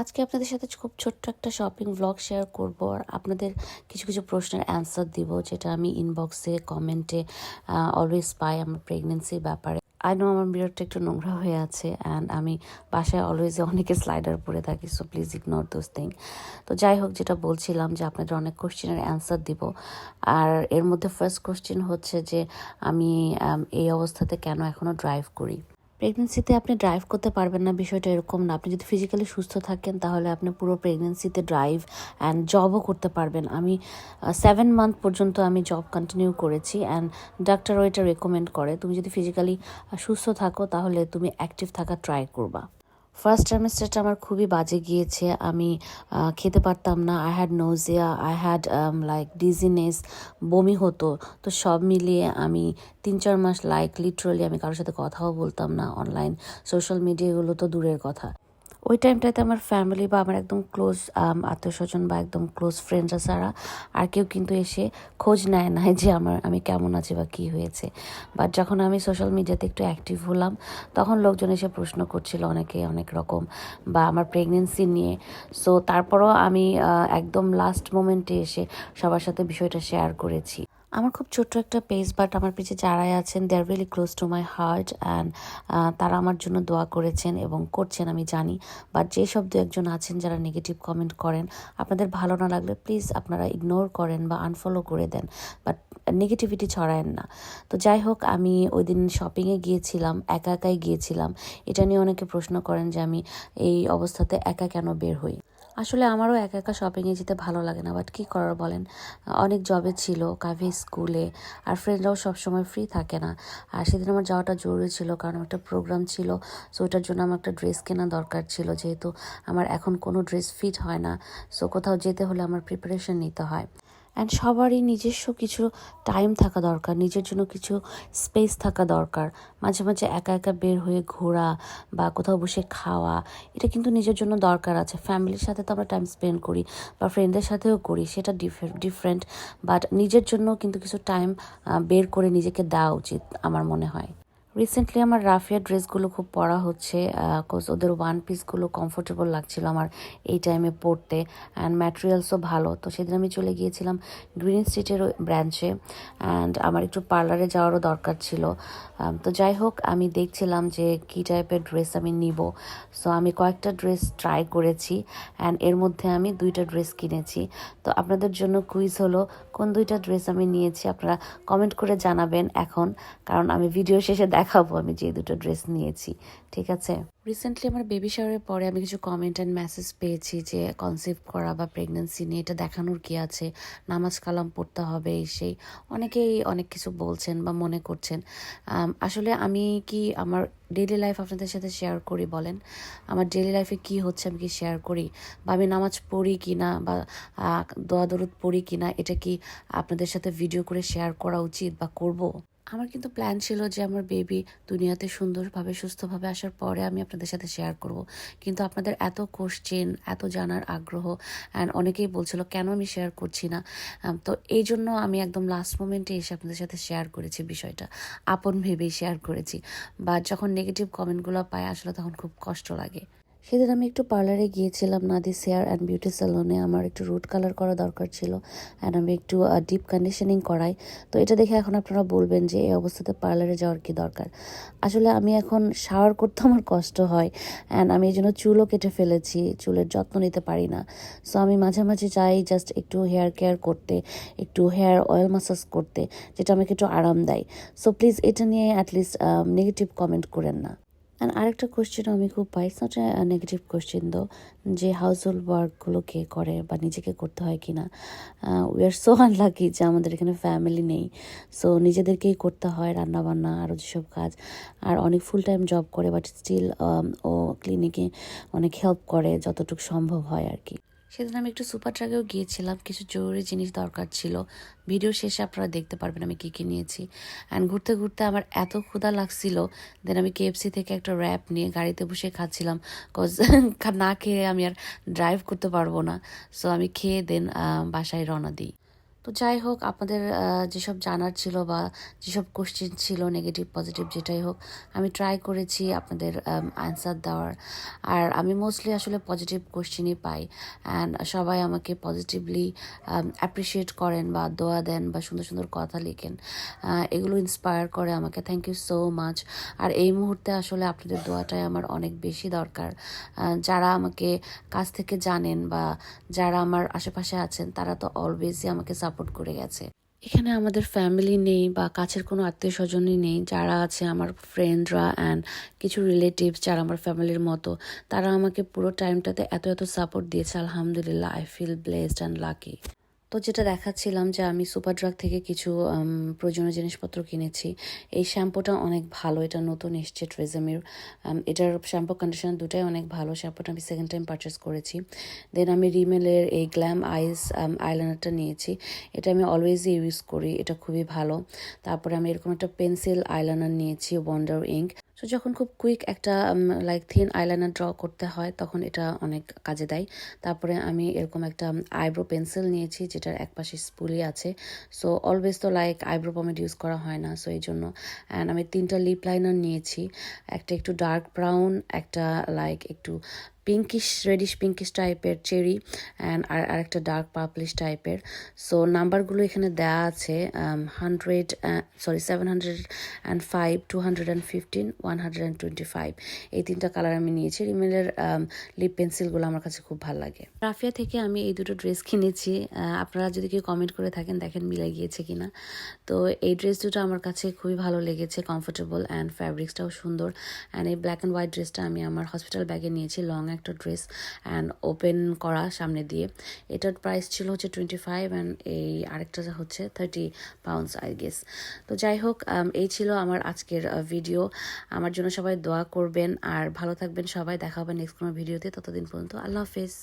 আজকে আপনাদের সাথে খুব ছোট্ট একটা শপিং ব্লগ শেয়ার করব আর আপনাদের কিছু কিছু প্রশ্নের অ্যান্সার দিব, যেটা আমি ইনবক্সে কমেন্টে অলওয়েজ পাই আমার প্রেগনেন্সির ব্যাপারে। আই নো আমার মিররটা একটু নোংরা হয়ে আছে অ্যান্ড আমি বাসায় অলওয়েজ অনেকে স্লাইডার পরে থাকি so please ignore those thing তো যাই হোক, যেটা বলছিলাম যে আপনাদের অনেক কোশ্চেনের অ্যান্সার দিব। আর এর মধ্যে ফার্স্ট কোশ্চেন হচ্ছে যে আমি এই অবস্থাতে কেন এখনও ড্রাইভ করি? প্রেগনেন্সিতে আপনি ড্রাইভ করতে পারবেন না, বিষয়টা এরকম না। আপনি যদি ফিজিক্যালি সুস্থ থাকেন, তাহলে আপনি পুরো প্রেগনেন্সিতে ড্রাইভ অ্যান্ড জবও করতে পারবেন। আমি সেভেন মান্থ পর্যন্ত আমি জব কন্টিনিউ করেছি অ্যান্ড ডাক্তারও এটা রেকমেন্ড করে। তুমি যদি ফিজিক্যালি সুস্থ থাকো, তাহলে তুমি অ্যাক্টিভ থাকা ট্রাই করবা। ফার্স্ট ট্রাইমেস্টারটা আমার খুবই বাজে গিয়েছে। আমি খেতে পারতাম না। I had nausea I had like dizziness বমি হতো। তো সব মিলিয়ে আমি তিন, চার মাস লাইক লিটারালি আমি কারোর সাথে কথাও বলতাম না। অনলাইন সোশ্যাল মিডিয়াগুলো তো দূরের কথা। ওই টাইমটাতে আমার ফ্যামিলি বা আমার একদম ক্লোজ আত্মীয় স্বজন বা একদম ক্লোজ ফ্রেন্ডরা ছাড়া আর কেউ কিন্তু এসে খোঁজ নেয় না যে আমার, আমি কেমন আছি বা কী হয়েছে। বাট যখন আমি সোশ্যাল মিডিয়াতে একটু অ্যাক্টিভ হলাম, তখন লোকজন এসে প্রশ্ন করছিল অনেকে অনেক রকম, বা আমার প্রেগনেন্সি নিয়ে। সো তারপরও আমি একদম লাস্ট মোমেন্টে এসে সবার সাথে বিষয়টা শেয়ার করেছি। আমার খুব ছোট্ট একটা পেজ বাট আমার পিছে যারাই আছেন they are really close to my heart and তারা আমার জন্য দোয়া করেছেন এবং করছেন, আমি জানি। বাট যেসব দু একজন আছেন যারা নেগেটিভ কমেন্ট করেন, আপনাদের ভালো না লাগলে প্লিজ আপনারা ইগনোর করেন বা আনফলো করে দেন। বাট নেগেটিভিটি ছড়ায়েন না। তো যাই হোক, আমি ওই দিন শপিংয়ে গিয়েছিলাম, একা একাই গিয়েছিলাম। এটা নিয়ে অনেকে প্রশ্ন করেন যে আমি এই অবস্থাতে একা কেন বের হই? আসলে আমারও একা একা শপিংয়ে যেতে ভালো লাগে না বাট কী করার বলেন? অনেক জবে ছিল কাভি স্কুলে আর ফ্রেন্ডরাও সবসময় ফ্রি থাকে না। আর সেদিন আমার যাওয়াটা জরুরি ছিল, কারণ আমার একটা প্রোগ্রাম ছিল সো ওটার জন্য আমার একটা ড্রেস কেনা দরকার ছিল, যেহেতু আমার এখন কোনো ড্রেস ফিট হয় না সো কোথাও যেতে হলে আমার প্রিপারেশন নিতে হয়। অ্যান্ড সবারই নিজস্ব কিছু টাইম থাকা দরকার, নিজের জন্য কিছু স্পেস থাকা দরকার। মাঝে মাঝে একা একা বের হয়ে ঘোরা বা কোথাও বসে খাওয়া, এটা কিন্তু নিজের জন্য দরকার আছে। ফ্যামিলির সাথে তো আমরা টাইম স্পেন্ড করি বা ফ্রেন্ডের সাথেও করি, সেটা ডিফারেন্ট বাট নিজের জন্য কিন্তু কিছু টাইম বের করে নিজেকে দেওয়া উচিত, আমার মনে হয়। রিসেন্টলি আমার রাফিয়া ড্রেসগুলো খুব পরা হচ্ছে কোজ ওদের ওয়ান পিসগুলো কমফোর্টেবল লাগছিল আমার এই টাইমে পরতে অ্যান্ড ম্যাটেরিয়ালসও ভালো। তো সেদিন আমি চলে গিয়েছিলাম গ্রিন স্ট্রিটের ব্রাঞ্চে অ্যান্ড আমার একটু পার্লারে যাওয়ারও দরকার ছিল। তো যাই হোক, আমি দেখছিলাম যে কী টাইপের ড্রেস আমি নিব। সো আমি কয়েকটা ড্রেস ট্রাই করেছি অ্যান্ড এর মধ্যে আমি দুইটা ড্রেস কিনেছি। তো আপনাদের জন্য কুইজ হলো, কোন দুইটা ড্রেস আমি নিয়েছি? আপনারা কমেন্ট করে জানাবেন এখন, কারণ আমি ভিডিও শেষে দেখাবো আমি যে দুটো ড্রেস নিয়েছি, ঠিক আছে? রিসেন্টলি আমার বেবি শাওয়ারের পরে আমি কিছু কমেন্ট অ্যান্ড মেসেজ পেয়েছি যে কনসেপ্ট করা বা প্রেগনেন্সি নিয়ে, এটা দেখানোর কি আছে? নামাজ কালাম পড়তে হবে সেই। অনেকেই অনেক কিছু বলছেন বা মনে করছেন। আসলে আমি কি আমার ডেইলি লাইফ আপনাদের সাথে শেয়ার করি বলেন? আমার ডেইলি লাইফে কি হচ্ছে আমি কি শেয়ার করি? বা আমি নামাজ পড়ি কি না বা দোয়া দরুদ পড়ি কি না এটা কি আপনাদের সাথে ভিডিও করে শেয়ার করা উচিত বা করব? আমার কিন্তু প্ল্যান ছিল যে আমার বেবি দুনিয়াতে সুন্দরভাবে, সুস্থভাবে আসার পরে আমি আপনাদের সাথে শেয়ার করব। কিন্তু আপনাদের এত কোশ্চেন এত জানার আগ্রহ অ্যান্ড অনেকেই বলছিল, কেন আমি শেয়ার করছি না? তো এই জন্য আমি একদম লাস্ট মোমেন্টে এসে আপনাদের সাথে শেয়ার করেছি বিষয়টা। আপন ভেবেই শেয়ার করেছি। বা যখন নেগেটিভ কমেন্টগুলো পাই, আসলে তখন খুব কষ্ট লাগে। সেদিন আমি একটু পার্লারে গিয়েছিলাম নাদি হেয়ার অ্যান্ড বিউটি স্যালনে। আমার একটু রুট কালার করা দরকার ছিল অ্যান্ড আমি একটু ডিপ কন্ডিশনিং করাই। তো এটা দেখে এখন আপনারা বলবেন যে এই অবস্থাতে পার্লারে যাওয়ার কি দরকার। আসলে আমি এখন শাওয়ার করতে আমার কষ্ট হয় অ্যান্ড আমি এই জন্য চুলও কেটে ফেলেছি, চুলের যত্ন নিতে পারি না। সো আমি মাঝে মাঝে চাই জাস্ট একটু হেয়ার কেয়ার করতে, একটু হেয়ার অয়েল মাসাজ করতে, যেটা আমাকে একটু আরাম দেয়। সো প্লিজ এটা নিয়ে অ্যাটলিস্ট নেগেটিভ কমেন্ট করেন না। অ্যান্ড আরেকটা কোশ্চেনও আমি খুব পাই it's not negative question though যে হাউস হোল্ড ওয়ার্কগুলো কে করে বা নিজেকে করতে হয় কি না উই আর সো আনলাকি যে আমাদের এখানে ফ্যামিলি নেই। সো নিজেদেরকেই করতে হয় রান্নাবান্না আরও যেসব কাজ। আর অনেক ফুল টাইম জব করে বাট স্টিল ও ক্লিনিকে অনেক হেল্প করে, যতটুকু সম্ভব হয় আর কি। সেদিন আমি একটু সুপার ট্রাকেও গিয়েছিলাম, কিছু জরুরি জিনিস দরকার ছিল। ভিডিও শেষে আপনারা দেখতে পারবেন আমি কী কী নিয়েছি। অ্যান্ড ঘুরতে ঘুরতে আমার এত ক্ষুধা লাগছিল দেন আমি কেএফসি থেকে একটা র্যাপ নিয়ে গাড়িতে বসে খাচ্ছিলাম কজ না খেয়ে আমি আর ড্রাইভ করতে পারব না। সো আমি খেয়ে দেন বাসায় রওনা দিই। তো যাই হোক, আপনাদের যেসব জানার ছিল বা যেসব কোশ্চেন ছিল নেগেটিভ পজিটিভ যেটাই হোক, আমি ট্রাই করেছি আপনাদের অ্যান্সার দেওয়ার। আর আমি মোস্টলি আসলে পজিটিভ কোশ্চেনই পাই। অ্যান্ড সবাই আমাকে পজিটিভলি অ্যাপ্রিসিয়েট করেন বা দোয়া দেন বা সুন্দর সুন্দর কথা লিখেন। এগুলো ইন্সপায়ার করে আমাকে। থ্যাংক ইউ সো মাচ আর এই মুহূর্তে আসলে আপনাদের দোয়াটাই আমার অনেক বেশি দরকার। যারা আমাকে কাছ থেকে জানেন বা যারা আমার আশেপাশে আছেন, তারা তো অলওয়েজই আমাকে সাপোর্ট করে গেছে। এখানে আমাদের ফ্যামিলি নেই বা কাছের কোনো আত্মীয় স্বজনই নেই। যারা আছে আমার ফ্রেন্ডরা অ্যান্ড কিছু রিলেটিভস যারা আমার ফ্যামিলির মতো, তারা আমাকে পুরো টাইমটাতে এত এত সাপোর্ট দিয়েছে। আলহামদুলিল্লাহ I feel blessed and lucky তো যেটা দেখাচ্ছিলাম যে আমি সুপার ড্রাগ থেকে কিছু প্রয়োজনীয় জিনিসপত্র কিনেছি, এই শ্যাম্পুটা অনেক ভালো, এটা নতুন এসছে ট্রেজামির এটার শ্যাম্পু কন্ডিশনার দুটাই অনেক ভালো, শ্যাম্পুটা আমি সেকেন্ড টাইম পারচেস করেছি। দেন আমি রিমেলের এই গ্ল্যাম আইস আইলাইনারটা নিয়েছি, এটা আমি অলওয়েজই ইউজ করি, এটা খুবই ভালো। তারপরে আমি এরকম একটা পেন্সিল আইলাইনার নিয়েছি ওয়ান্ডার ইঙ্ক সো যখন খুব কুইক একটা লাইক থিন আইলাইনার ড্র করতে হয়, তখন এটা অনেক কাজে দেয়। তারপরে আমি এরকম একটা আইব্রো পেন্সিল নিয়েছি, যেটার একপাশে স্পুলি আছে। সো অলওয়েজ তো লাইক আইব্রো পমেড ইউজ করা হয় না সো এই জন্য অ্যান্ড আমি তিনটা লিপ লাইনার নিয়েছি। একটা একটু ডার্ক ব্রাউন একটা লাইক একটু পিঙ্কিশ রেডিশ পিঙ্কিশ টাইপের চেরি অ্যান্ড আর আরেকটা ডার্ক পার্পলিশ টাইপের সো নাম্বারগুলো এখানে দেওয়া আছে um, hundred sorry seven hundred and five two hundred and fifteen one hundred and twenty five এই তিনটা কালার আমি নিয়েছি। রিমেলের লিপ পেন্সিলগুলো আমার কাছে খুব ভালো লাগে। রাফিয়া থেকে আমি এই দুটো ড্রেস কিনেছি। আপনারা যদি কেউ কমেন্ট করে থাকেন দেখেন মিলে গিয়েছে কিনা। তো এই ড্রেস দুটো আমার কাছে খুবই ভালো লেগেছে কমফোর্টেবল অ্যান্ড ফ্যাব্রিক্সটাও সুন্দর। অ্যান্ড এই ব্ল্যাক অ্যান্ড হোয়াইট ড্রেসটা আমি আমার হসপিটাল ব্যাগে নিয়েছি লং একটা ড্রেস অ্যান্ড ওপেন করা সামনে দিয়ে। এটার প্রাইস ছিল হচ্ছে টোয়েন্টি ফাইভ অ্যান্ড এই আরেকটা হচ্ছে থার্টি পাউন্ডস আই গেস তো যাই হোক এই ছিল আমার আজকের ভিডিও আমার জন্য সবাই দোয়া করবেন আর ভালো থাকবেন সবাই। দেখা হবে নেক্সট কোনো ভিডিওতে ততদিন পর্যন্ত আল্লাহ হাফেজ।